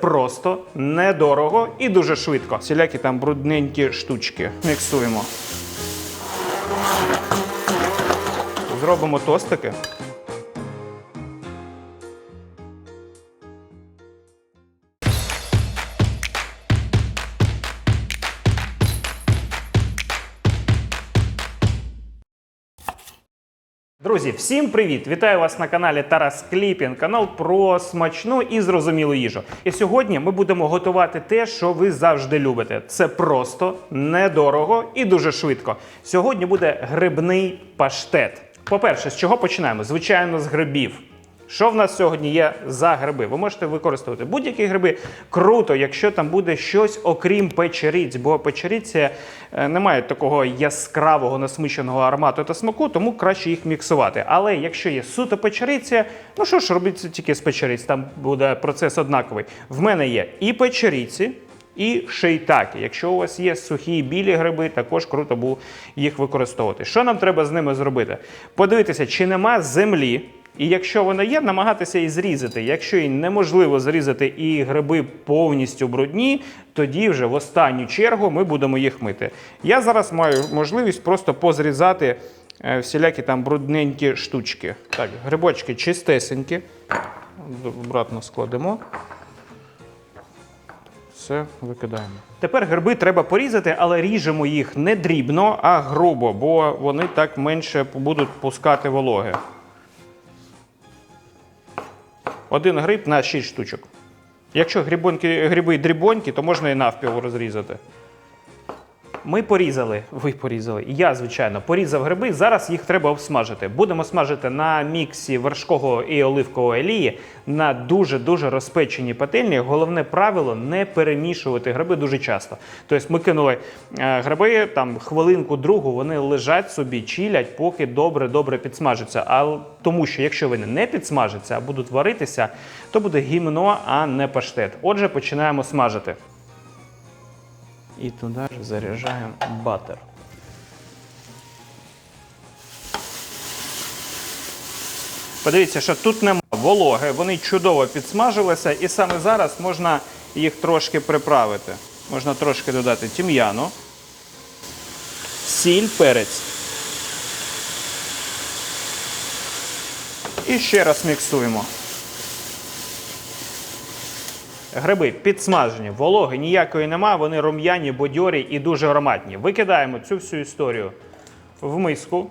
Просто, недорого і дуже швидко. Всілякі там брудненькі штучки. Міксуємо. Зробимо тостики. Друзі, всім привіт! Вітаю вас на каналі Тарас Кліпін, канал про смачну і зрозумілу їжу. І сьогодні ми будемо готувати те, що ви завжди любите. Це просто, недорого і дуже швидко. Сьогодні буде грибний паштет. По-перше, з чого починаємо? Звичайно, з грибів. Що в нас сьогодні є за гриби? Ви можете використовувати будь-які гриби. Круто, якщо там буде щось окрім печеріць, бо печеріці е, не мають такого яскравого насмиченого аромату та смаку, тому краще їх міксувати. Але якщо є суто печериця, ну що ж робити тільки з печериць, там буде процес однаковий. В мене є і печеріці. І шейтаки. Якщо у вас є сухі білі гриби, також круто було їх використовувати. Що нам треба з ними зробити? Подивитися, чи нема землі. І якщо вона є, намагатися її зрізати. Якщо її неможливо зрізати і гриби повністю брудні, тоді вже в останню чергу ми будемо їх мити. Я зараз маю можливість просто позрізати е, всілякі там брудненькі штучки. Так, грибочки чистесенькі. Обратно складемо. Все викидаємо. Тепер гриби треба порізати, але ріжемо їх не дрібно, а грубо, бо вони так менше будуть пускати вологи. Один гриб на 6 штучок. Якщо грибоньки, гриби дрібонькі, то можна і навпіл розрізати. Ми порізали, ви порізали, я, звичайно, порізав гриби. Зараз їх треба обсмажити. Будемо смажити на міксі вершкового і оливкової олії на дуже-дуже розпеченій пательні. Головне правило не перемішувати гриби дуже часто. Тобто ми кинули е, гриби, там хвилинку другу вони лежать собі, чилять, поки добре-добре підсмажаться. А тому що якщо вони не підсмажаться, а будуть варитися, то буде гімно, а не паштет. Отже, починаємо смажити. І туди ж заряджаємо батер. Подивіться, що тут немає вологи, вони чудово підсмажилися, і саме зараз можна їх трошки приправити. Можна трошки додати тім'яну, сіль, перець. І ще раз міксуємо. Гриби підсмажені, вологи ніякої нема, вони рум'яні, бодьорі і дуже ароматні. Викидаємо цю всю історію в миску.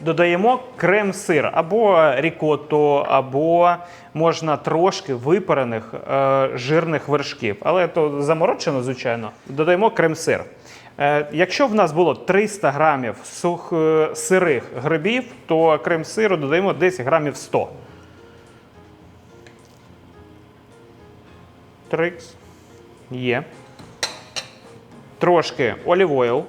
Додаємо крем-сир або рікотто, або можна трошки випарених е, жирних вершків. Але то заморочено, звичайно. Додаємо крем-сир. Е, якщо в нас було 300 грамів сух, е, сирих грибів, то крем-сиру додаємо десь грамів 100. Трикс. Є. Трошки олівойл.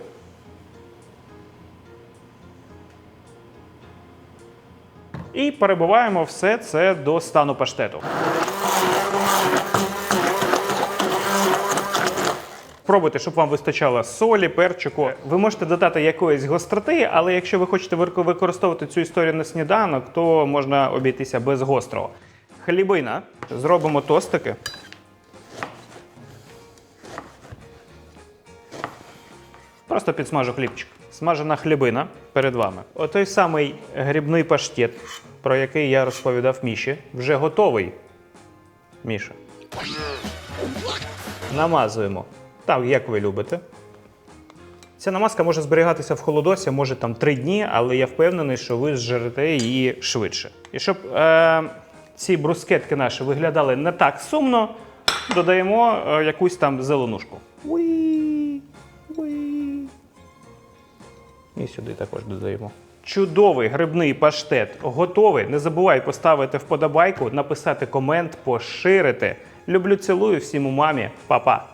І перебиваємо все це до стану паштету. Пробуйте, щоб вам вистачало солі, перчику. Ви можете додати якоїсь гостроти, але якщо ви хочете використовувати цю історію на сніданок, то можна обійтися без гострого. Хлібина. Зробимо тостики. Просто підсмажу хлібчик. Смажена хлібина перед вами. Отой самий грибний паштет, про який я розповідав Міші, вже готовий. Міша. Намазуємо. Так, як ви любите. Ця намазка може зберігатися в холодосі, може там 3 дні, але я впевнений, що ви зжерете її швидше. І щоб е, ці брускетки наші виглядали не так сумно, додаємо е, якусь там зеленушку. Уї. І сюди також додаємо. Чудовий грибний паштет готовий. Не забувай поставити вподобайку, написати комент, поширити. Люблю, цілую всім у мамі. Па-па.